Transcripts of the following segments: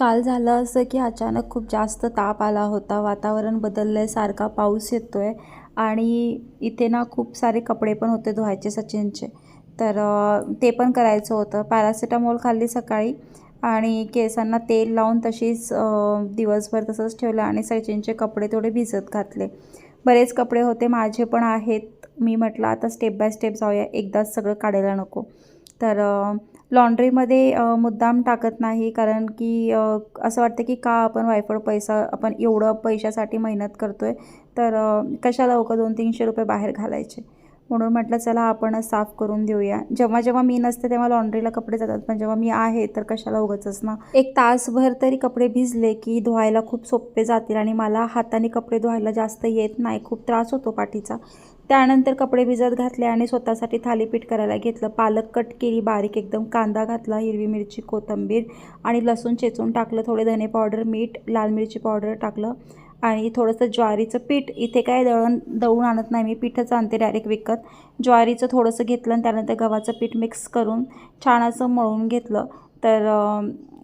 काल झालं असं की अचानक खूप जास्त ताप आला होता. वातावरण बदललं आहे सारखा पाऊस येतो आहे आणि इथे ना खूप सारे कपडे पण होते धुवायचे सचिनचे. तर ते पण करायचं होतं. पॅरासिटामॉल खाल्ली सकाळी आणि केसांना तेल लावून तशीच दिवसभर तसंच ठेवलं आणि सचिनचे कपडे थोडे भिजत घातले. बरेच कपडे होते माझे पण आहेत. मी म्हटलं आता स्टेप बाय स्टेप जाऊया. एकदाच सगळं काढायला नको. तर लॉन्ड्रीमध्ये मुद्दाम टाकत नाही कारण की असं वाटतं की का आपण वायफळ पैसा आपण एवढं पैशासाठी मेहनत करतो आहे तर कशा कशाला दोन तीनशे रुपये बाहेर घालायचे? म्हणून म्हटलं चला आपणच साफ करून देऊया. जेव्हा जेव्हा मी नसते तेव्हा लॉन्ड्रीला कपडे जातात. पण जेव्हा मी आहे तर कशाला उगच ना? एक तासभर तरी कपडे भिजले की धुवायला खूप सोपे जातील आणि मला हाताने कपडे धुवायला जास्त येत नाही. खूप त्रास होतो पाठीचा. त्यानंतर कपडे भिजत घातले आणि स्वतःसाठी थालीपीठ करायला घेतलं. पालक कट केली बारीक एकदम कांदा घातला हिरवी मिरची कोथिंबीर आणि लसूण चेचून टाकलं. थोडे धने पावडर मीठ लाल मिरची पावडर टाकलं. आणि थोडंसं ज्वारीचं पीठ इथे काय दळण दळून आणत नाही मी पीठच आणते डायरेक्ट विकत. ज्वारीचं थोडंसं घेतलं आणि त्यानंतर गव्हाचं पीठ मिक्स करून छान असं मळून घेतलं. तर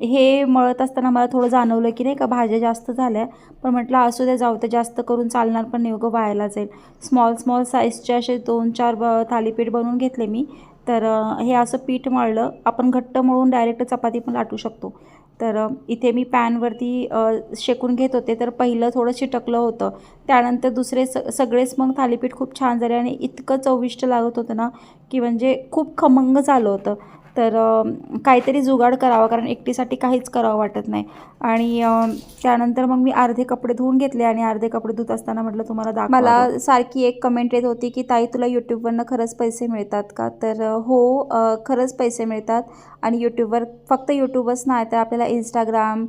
हे मळत असताना मला थोडं जाणवलं की नाही का भाज्या जास्त झाल्या. पण म्हटलं असू द्या जाऊ तर जास्त करून चालणार पण नाही उगं व्हायला जाईल. स्मॉल स्मॉल साईजचे असे दोन चार ब थालीपीठ बनवून घेतले मी. तर हे असं पीठ मळलं आपण घट्ट मळून डायरेक्ट चपाती पण लाटू शकतो. तर इथे मी पॅनवरती शेकून घेत होते तर पहिलं थोडं चिटकलं होतं. त्यानंतर दुसरे स सगळेच मग थालीपीठ खूप छान झाले आणि इतकं चविष्ट लागत होतं ना की म्हणजे खूप खमंग झालं होतं. तर काहीतरी जुगाड करावा कारण एकटीसाठी काहीच करावं वाटत नाही. आणि त्यानंतर मग मी अर्धे कपडे धुवून घेतले आणि अर्धे कपडे धुत असताना म्हटलं तुम्हाला दाखवा. मला सारखी एक कमेंट येत होती की ताई तुला यूट्यूबवरनं खरंच पैसे मिळतात का? तर हो खरंच पैसे मिळतात. आणि यूट्यूबवर फक्त यूट्यूबच नाही तर आपल्याला इंस्टाग्राम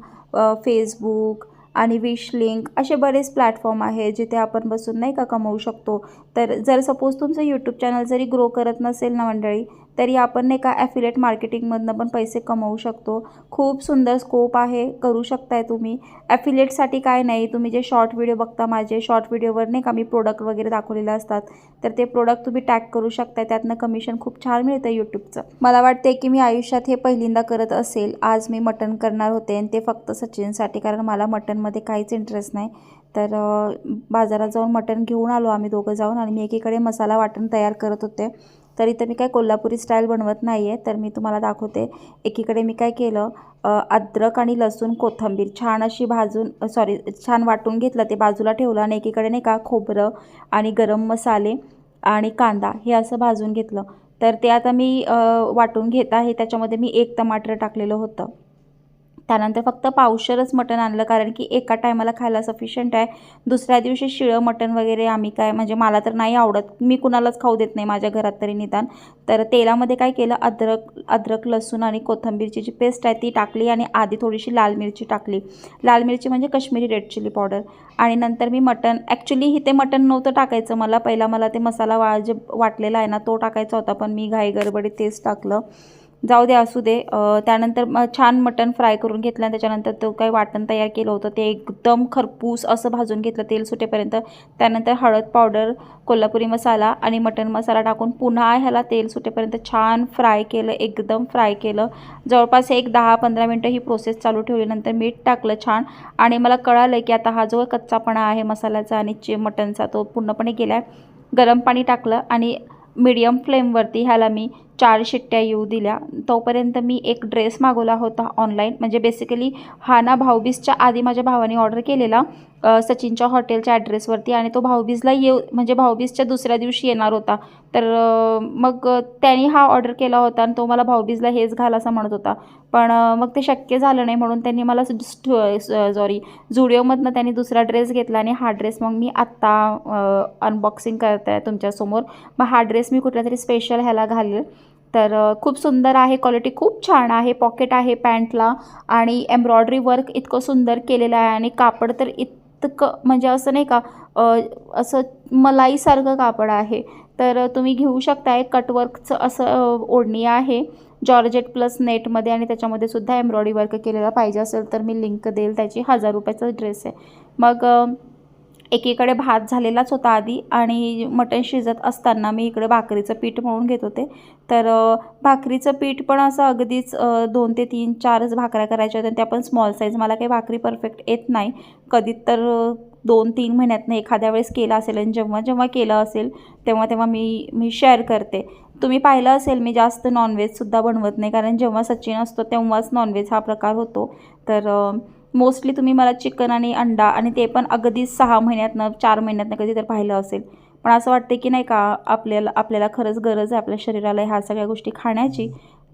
फेसबुक आणि विश लिंक असे बरेच प्लॅटफॉर्म आहे जिथे आपण बसून नाही का कमवू शकतो. तर जर सपोज तुमचं यूट्यूब चॅनल जरी ग्रो करत नसेल ना मंडळी तरी आपण नाही का ॲफिलेट मार्केटिंगमधनं पण पैसे कमवू शकतो. खूप सुंदर स्कोप आहे करू शकताय तुम्ही. ॲफिलेटसाठी काय नाही तुम्ही जे शॉर्ट व्हिडिओ बघता माझे शॉर्ट व्हिडिओवर नाही का मी प्रोडक्ट वगैरे दाखवलेले असतात तर ते प्रोडक्ट तुम्ही टॅग करू शकताय त्यातनं कमिशन खूप छान मिळतं यूट्यूबचं मला वाटते की मी आयुष्यात हे पहिल्यांदा करत असेल आज मी मटण करणार होते आणि ते फक्त सचिनसाठी कारण मला मटणमध्ये काहीच इंटरेस्ट नाही. तर बाजारात जाऊन मटण घेऊन आलो आम्ही दोघं जाऊन आणि मी एकीकडे मसाला वाटण तयार करत होते. तर इथं मी काय कोल्हापुरी स्टाईल बनवत नाही आहे तर मी तुम्हाला दाखवते. एकीकडे मी काय केलं अद्रक आणि लसूण कोथिंबीर छान अशी भाजून सॉरी छान वाटून घेतलं ते बाजूला ठेवलं आणि एकीकडे नाही का खोबरं आणि गरम मसाले आणि कांदा हे असं भाजून घेतलं. तर ते आता मी वाटून घेत आहे त्याच्यामध्ये मी एक टमाटर टाकलेलं होतं. त्यानंतर फक्त पावशरच मटण आणलं कारण की एका टायमाला खायला सफिशियंट आहे. दुसऱ्या दिवशी शिळं मटण वगैरे आम्ही काय म्हणजे मला तर नाही आवडत. मी कुणालाच खाऊ देत नाही माझ्या घरात तरी निदान. तर तेलामध्ये काय केलं अद्रक अद्रक लसूण आणि कोथिंबीरची जी पेस्ट आहे ती टाकली आणि आधी थोडीशी लाल मिरची टाकली. लाल मिरची म्हणजे कश्मीरी रेड चिली पावडर आणि नंतर मी मटण ॲक्च्युली इथे मटण नव्हतं टाकायचं मला. पहिला मला ते मसाला वा जे वाटलेला आहे ना तो टाकायचा होता पण मी घाई गडबडीत तेच टाकलं. जाऊ दे असू दे. त्यानंतर मग छान मटण फ्राय करून घेतलं आणि त्याच्यानंतर तो काही वाटण तयार केलं होतं. ते एकदम खरपूस असं भाजून घेतलं तेल सुटेपर्यंत. त्यानंतर हळद पावडर कोल्हापुरी मसाला आणि मटण मसाला टाकून पुन्हा ह्याला तेल सुटेपर्यंत छान फ्राय केलं एकदम फ्राय केलं. जवळपास एक दहा पंधरा मिनटं ही प्रोसेस चालू ठेवली. नंतर मीठ टाकलं छान. आणि मला कळालं की आता हा जो कच्चापणा आहे मसाल्याचा आणि चे मटणचा तो पूर्णपणे गेला गरम पाणी टाकलं आणि मीडियम फ्लेमवरती ह्याला मी चार शिट्ट्या येऊ दिल्या. तोपर्यंत मी एक ड्रेस मागवला होता ऑनलाईन म्हणजे बेसिकली हा ना भाऊबीजच्या आधी माझ्या भावाने ऑर्डर केलेला सचिनच्या हॉटेलच्या ॲड्रेसवरती आणि तो भाऊबीजला येऊ म्हणजे भाऊबीजच्या दुसऱ्या दिवशी येणार होता. तर मग त्याने हा ऑर्डर केला होता आणि तो मला भाऊबीजला हेच घाल असं म्हणत होता. पण मग ते शक्य झालं नाही म्हणून त्यांनी मला सॉरी झुडिओमधनं त्यांनी दुसरा ड्रेस घेतला आणि हा ड्रेस मग मी आत्ता अनबॉक्सिंग करत आहे तुमच्यासमोर. मग हा ड्रेस मी कुठल्या तरी स्पेशल ह्याला घालेल. तर खूप सुंदर आहे क्वालिटी खूप छान आहे पॉकेट आहे पॅन्टला आणि एम्ब्रॉयडरी वर्क इतकं सुंदर केलेलं आहे आणि कापड तर इतकं म्हणजे असं नाही का असं मलाईसारखं कापड आहे. तर तुम्ही घेऊ शकताय कटवर्कचं असं ओढणी आहे. जॉर्जेट प्लस नेटमध्ये आणि त्याच्यामध्ये सुद्धा एम्ब्रॉयडरी वर्क केलेला पाहिजे असेल तर मी लिंक देईल त्याची हजार रुपयाचा ड्रेस आहे. मग एकीकडे भात झालेलाच होता आधी आणि मटण शिजत असताना मी इकडे भाकरीचं पीठ मळून घेत होते. तर भाकरीचं पीठ पण असं अगदीच दोन ते तीन चारच भाकऱ्या करायच्या होत्या त्या पण स्मॉल साईज मला काही भाकरी परफेक्ट येत नाही. कधी तर दोन तीन महिन्यातनं एखाद्या वेळेस केलं असेल आणि जेव्हा जेव्हा केलं असेल तेव्हा तेव्हा मी मी शेअर करते. तुम्ही पाहिलं असेल मी जास्त नॉनव्हेजसुद्धा बनवत नाही. कारण जेव्हा सचिन असतो तेव्हाच नॉनव्हेज हा प्रकार होतो. तर मोस्टली तुम्ही मला चिकन आणि अंडा आणि ते पण अगदीच सहा महिन्यातनं चार महिन्यातनं कधी तर पाहिलं असेल. पण असं वाटते की नाही का आपल्याला आपल्याला खरंच गरज आहे आपल्या शरीराला ह्या सगळ्या गोष्टी खाण्याची.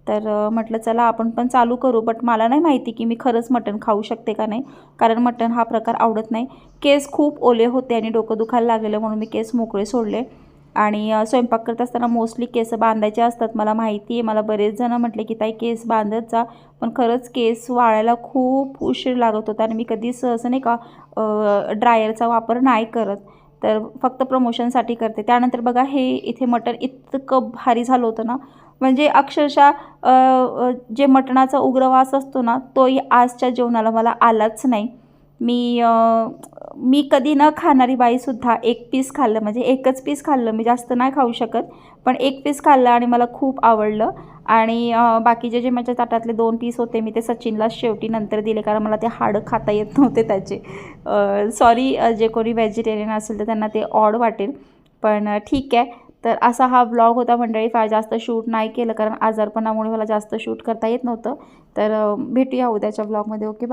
तर म्हटलं चला आपण पण चालू करू बट मला नाही माहिती की मी खरंच मटण खाऊ शकते का नाही. कारण मटण हा प्रकार आवडत नाही. केस खूप ओले होते आणि डोकं दुखायला लागलेलं म्हणून मी केस मोकळे सोडले. आणि स्वयंपाक करत असताना मोस्टली केस बांधायचे असतात. मला माहिती आहे मला बरेच जण म्हटले की ताई केस बांधत जा. पण खरंच केस वाळायला खूप उशीर लागत होता आणि मी कधीच सहज नाही का ड्रायरचा वापर नाही करत. तर फक्त प्रमोशनसाठी करते. त्यानंतर बघा हे इथे मटण इतकं भारी झालं होतं ना. म्हणजे अक्षरशः जे मटणाचा उग्रवास असतो ना तोही आजच्या जेवणाला मला आलाच नाही. मी मी कधी न खाणारी बाईसुद्धा एक पीस खाल्लं म्हणजे एकच पीस खाल्लं. मी जास्त नाही खाऊ शकत पण एक पीस खाल्लं आणि मला खूप आवडलं. आणि बाकीचे जे माझ्या ताटातले दोन पीस होते मी ते सचिनला शेवटी नंतर दिले कारण मला ते हाडं खाता येत नव्हते त्याचे. सॉरी जे कोणी व्हेजिटेरियन असेल तर त्यांना ते ऑड वाटेल. पण ठीक आहे. तर असा हा ब्लॉग होता मंडळी. फार जास्त शूट नाही केलं कारण आजारपणामुळे मला जास्त शूट करता येत नव्हतं. तर भेटूया उद्याच्या ब्लॉगमध्ये ओके